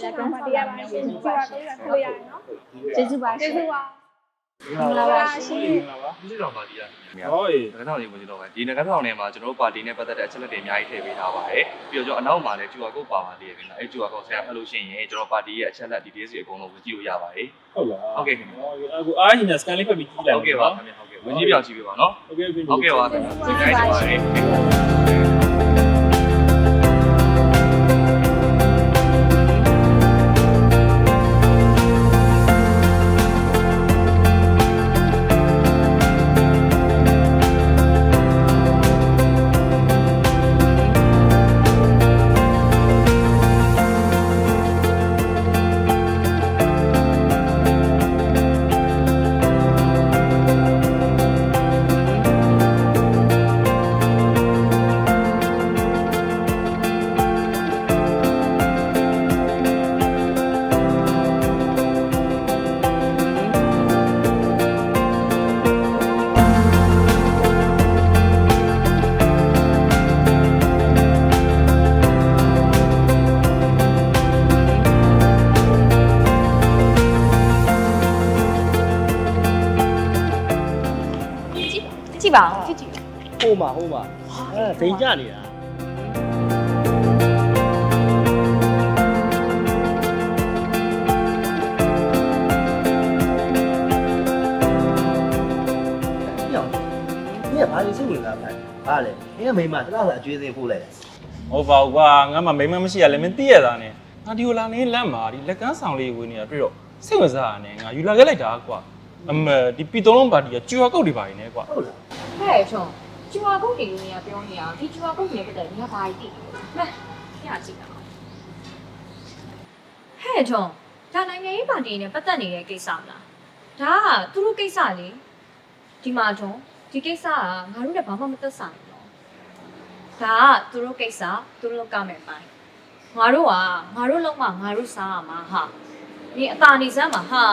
ရှိပါပါတရားပါရှင်ကြည့်ပါပေးတာတွေ့ရတယ်နော်ကျေးဇူးပါကျေးဇူးပါမင်္ဂလာပါရှင်ဒီလိုတော့ပါတီးရဟောအေးငကထောင်လေးဝင်ကြတော့မယ်ဒီငကထောင်ထဲမှာကျွန်တော်တို့ပါတီနဲ့ပတ်သက်တဲ့အချက်လက်တွေအများကြီးထည့်ပေးထားပါတယ်ပြီးတော့ကျွန်တော်အနောက်မှာလည်း QR code ပါပါသေးတယ်ခင်ဗျအဲ QR code ဆရာဖတ်လို့ရှိရင်ကျွန်တော်ပါတီရဲ့အချက်လက် details တွေအကုန်လုံးဝင်ကြည့်လို့ရပါတယ်ဟုတ်လားဟုတ်ကဲ့ခင်ဗျဟောအခုအားရင် scan လေးဖတ်ပြီးကြည့်လိုက်ဟုတ်ကဲ့ပါခင်ဗျဟုတ်ကဲ့ဝင်ကြည့်ပြောင်းကြည့်ပေးပါနော်ဟုတ်ကဲ့ဟုတ်ကဲ့ပါခင်ဗျကျေးဇူးတင်ပါတယ် ကြည့်ပါဦးကြည့်ကြည့်ဟိုမှာဟိုမှာအဲဒိန်ကြနေတာပြောင်းဒီကဘာလို့စိတ်ဝင်စားလဲဘာလဲဒီကမိမတလားအကျွေးစင်းပို့လိုက်တယ်ဟုတ်ပါဘူးကွာငါမှမိမမရှိရလဲမင်းသိရတာနဲ့ငါဒီကိုလာနေလမ်းမှာဒီလက်ကန်းဆောင်လေးဝင်နေတာတွေ့တော့စိတ်ဝင်စားရတယ်ငါယူလာခဲ့လိုက်တာကွာအမဒီပီတုံးလုံးပါတီကကျွာကုတ်တွေပါနေကွာဟုတ်လား ဟဲ့ချုံကျူဝါကုတ်တွေလို့နေရပြောနေအောင်ဒီကျူဝါကုတ်တွေပတ်တယ်ငါဘာကြီးတိမှန်ပြကြည့်ပါဦးဟဲ့ချုံဒါနိုင်ငံရေးပါတီနဲ့ပတ်သက်နေတဲ့ကိစ္စမလားဒါကသူတို့ကိစ္စလေဒီမှာချုံဒီကိစ္စကငါတို့နဲ့ဘာမှမသက်ဆိုင်ဘူးနော်ဒါကသူတို့ကိစ္စသူတို့လုပ်ကမယ်ပိုင်းငါတို့ကငါတို့လုံးမငါတို့စားရမှာဟာဒီအတာနေစမ်းမှာဟာ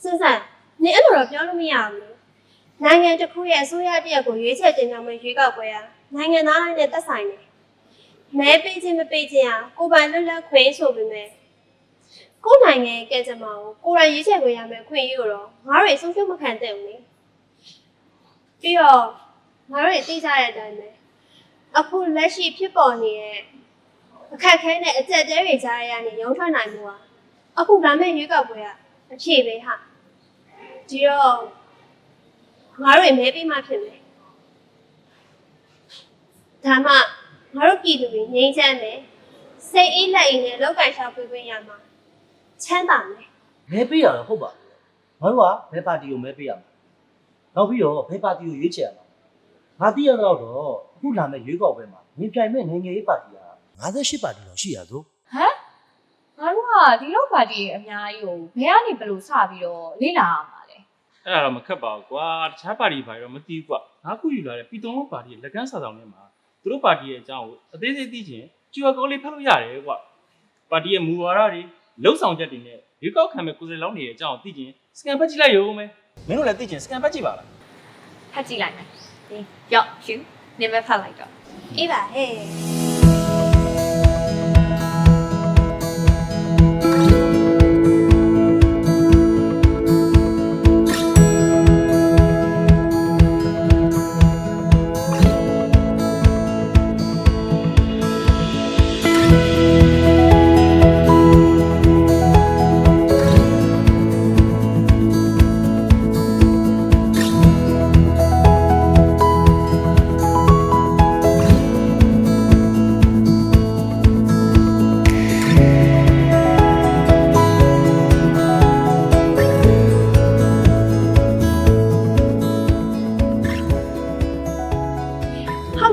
စစန်နင်အဲ့လိုတော့ပြောလို့မရဘူးလေ နိုင်ငံတစ်ခုရဲ့အစိုးရတရက်ကိုရွေးချယ်တင်ကြမယ့်ရွေးကောက်ပွဲဟာနိုင်ငံသားတိုင်းနဲ့သက်ဆိုင်တယ်မဲပေးခြင်းမပေးခြင်းဟာကိုယ်ပိုင်လွတ်လပ်ခွင့်ဆိုပေမဲ့ကိုယ်နိုင်ငံရဲ့ကဲကြမ္မာကိုကိုယ်တိုင်ရွေးချယ်ခွင့်ရမယ်ခွင့်ရကိုတော့ငါတို့အဆုံးဖြတ်မခံသင့်ဘူးလေပြီးတော့ငါတို့သိကြတဲ့အတိုင်းပဲအခုလက်ရှိဖြစ်ပေါ်နေတဲ့အခက်အခဲနဲ့အကြက်တဲတွေကြားရရနေရုံထွက်နိုင်မှုဟာအခုလာမယ့်ရွေးကောက်ပွဲကအခြေပဲဟာဒီတော့ ငါတို့ရဲ့မဲပေးမှဖြစ်မယ်ဒါမှငါတို့ပြည်သူတွေငြိမ်းချမ်းတယ်စိတ်အေးလက်အေးနဲ့လောက်ကင်ရှာဖွေခွင့်ရမှာချမ်းသာမယ်မဲပေးရတော့ဟုတ်ပါဘူးငါတို့ကဘယ်ပါတီကိုမဲပေးရမှာနောက်ပြီးတော့ဘယ်ပါတီကိုရွေးချယ်ရမှာငါသိရတော့တော့အခုလာမယ့်ရွေးကောက်ပွဲမှာမြင်ပြိုင်မဲ့နိုင်ငံရေးပါတီက58ပါတီတော့ရှိရသို့ဟမ်ငါတို့ကဒီလောက်ပါတီအများကြီးကိုဘယ်ကနေဘယ်လိုစပြီးတော့လေ့လာရမှာလဲ အဲ့ဒါတော့မခက်ပါဘူးကွာတခြားပါတီဘာတော့မသိဘူးကွာငါခုယူလာတဲ့ပီတုံးလုံးပါတီရဲ့လက်ကန်းစာဆောင်ထဲမှာသူတို့ပါတီရဲ့အကြောင်းကိုအသေးစိတ်သိချင်ကျွာကုတ်လေးဖတ်လို့ရတယ်ကွာပါတီရဲ့မူဝါဒတွေလုံဆောင်ချက်တွေနဲ့ဒီကောက်ခံမဲ့ကိုယ်စားလှယ်လောင်းတွေရဲ့အကြောင်းကိုသိချင်စကန်ဖတ်ကြည့်လိုက်ရုံပဲမင်းတို့လည်းသိချင်စကန်ဖတ်ကြည့်ပါလားဖတ်ကြည့်လိုက်မယ်ဒီရောက်ရှူနေမဲ့ဖတ်လိုက်တော့အေးပါဟဲ့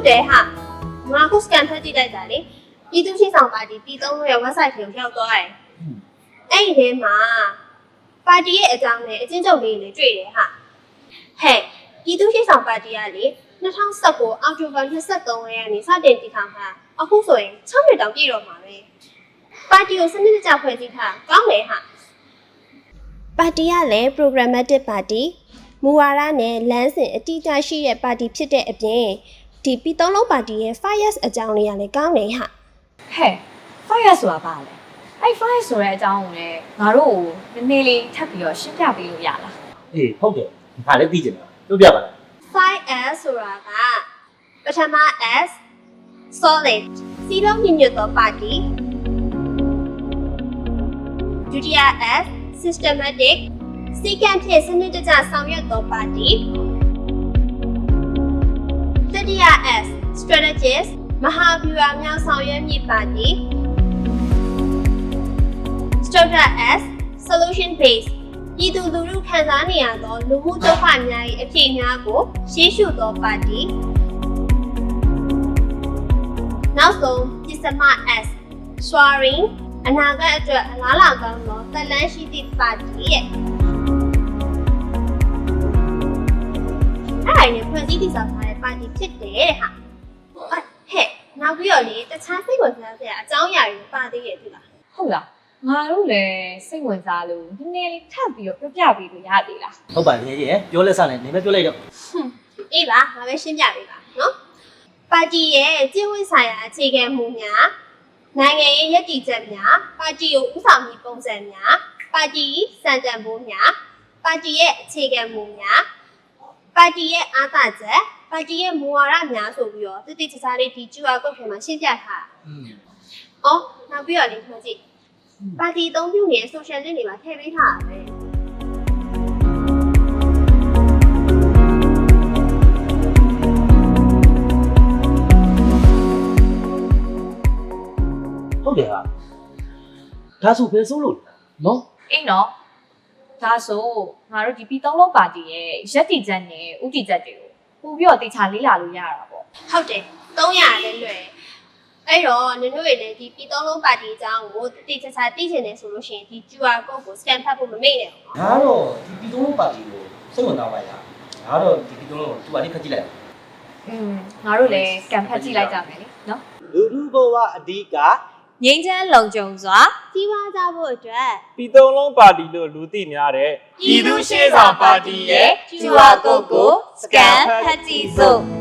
ဟုတ်တယ်ဟာငါခုစကန်ဖတ်ကြည့်လိုက်တာလေပြည်သူ့ရှိဆောင်ပါတီပြည်သုံးလို့ရဲ့ website ကိုရောက်သွားတယ်အဲ့ဒီထဲမှာပါတီရဲ့အကြောင်းနဲ့အချင်းချုပ်လေးတွေတွေ့တယ်ဟာဟဲ့ပြည်သူ့ရှိဆောင်ပါတီကလေ2019အောက်တိုဘာ23ရက်နေ့စတင်တည်ထောင်တာအခုဆိုရင်6နှစ်တောင်ပြည့်တော့မှာပဲပါတီကိုစနစ်တကျဖွဲ့စည်းထားကောင်းတယ်ဟာပါတီကလည်း programmatic ပါတီမူဝါဒနဲ့လမ်းစဉ်အတိအကျရှိတဲ့ပါတီဖြစ်တဲ့အပြင် ဒီပြည်သုံးလုံးပါတီရဲ့ fires အကြောင်းလေးကလည်းကောင်းတယ်ဟာဟဲ့ fire ဆိုတာဘာလဲအဲ့ file ဆိုတဲ့အကြောင်းကိုလည်းငါတို့ကိုနည်းနည်းလေးထပ်ပြီးတော့ရှင်းပြပေးလို့ရလားအေးဟုတ်တယ်ငါလည်းသိချင်တာပြောပြပါလား 5S ဆိုတာကပထမ S solid စီးလုံးညီညွတ်သောပါတီဒုတိယ S systematic စီကံဖြင့်စနစ်တကျဆောင်ရွက်သောပါတီ တတိယ S strategist မဟာဗျူဟာများဆောင်ရွက်မည့်ပါတီစတုတ္ထ S solution based ပြည်သူလူထုခံစားနေရသောလူမှုဒုက္ခများ၏အဖြစ်များကိုရှေးရှုသောပါတီနောက်ဆုံးပစ္စမ S soaring အနာဂတ်အတွက်အလားအလာကောင်းသောသက်လန်းရှိသည့်ပါတီရဲ့အဲ့ဒါနဲ့ဖွဲ့စည်းတည်ဆောက် ထားတဲ့ပါတီဖြစ်တယ်တဲ့ဟာအဲ့ဟဲ့နောက်ပြီးတော့လေတခြားစိတ်ဝင်စားစရာအကြောင်းအရာတွေပါသေးရဲ့ဒီလားဟုတ်လားငါတို့လည်းစိတ်ဝင်စားလို့နည်းနည်းလေးထပ်ပြီးတော့ပြောပြပေးလို့ရသေးလားဟုတ်ပါလေရဲ့ပြောလက်စနဲ့နေမပြောလိုက်တော့အေးပါငါပဲရှင်းပြပေးပါနော်ပါတီရဲ့ကျင့်ဝတ်ဆိုင်ရာအခြေခံမူများနိုင်ငံရေးရည်တည်ချက်များပါတီကိုဥဆောင်မှုပုံစံများပါတီစံတန်ဖိုးများပါတီရဲ့အခြေခံမူများပါတီရဲ့အားသာချက် ပါတီရဲ့မူဝါဒများဆိုပြီးတော့တိတိကျကျလေးဒီ QR code ထဲမှာရှင်းပြထားတာ။အော်နောက်ပြီးတော့လေးမှကြည့်ပါတီအသုံးပြုနေတဲ့ social link တွေမှာထည့်ပေးထားတာပဲ။ဟုတ်တယ်ဟာဒါဆိုဘယ်ဆုံးလို့လဲနော်အေးနော်ဒါဆိုငါတို့ဒီပြည်သုံးလုံးပါတီရဲ့ရက်တီချက်နဲ့ဥတီချက်တွေကို ပို့ပြီးတော့တေချာလေးလာလို့ရတာပေါ့ဟုတ်တယ်300လည်းလွယ်အဲ့တော့နင်တို့တွေလည်းဒီပြည်သုံးလုံးပါတီအကြောင်းကိုတတိကျကျသိချင်တယ်ဆိုလို့ရှိရင်ဒီ QR code ကို scan ဖတ်ဖို့မမေ့နဲ့ဘူးငါတော့ဒီပြည်သုံးလုံးပါတီကိုစိတ်ဝင်စားပါလားငါတော့ဒီပြည်သုံးလုံးကိုသူကလေးခက်ကြည့်လိုက်อืมငါတို့လည်းကံဖတ်ကြည့်လိုက်ကြမယ်လေနော်လူလူဘဝအဓိက ငိမ့်ချမ်းလုံခြုံစွာကြီးပွားကြဖို့အတွက်ပြည်သုံးလုံးပါတီလို့လူသိများတဲ့ ပြည်သူ့ရှေ့ဆောင်ပါတီရဲ့ QR code ကို scan ဖတ်ကြည့်စို့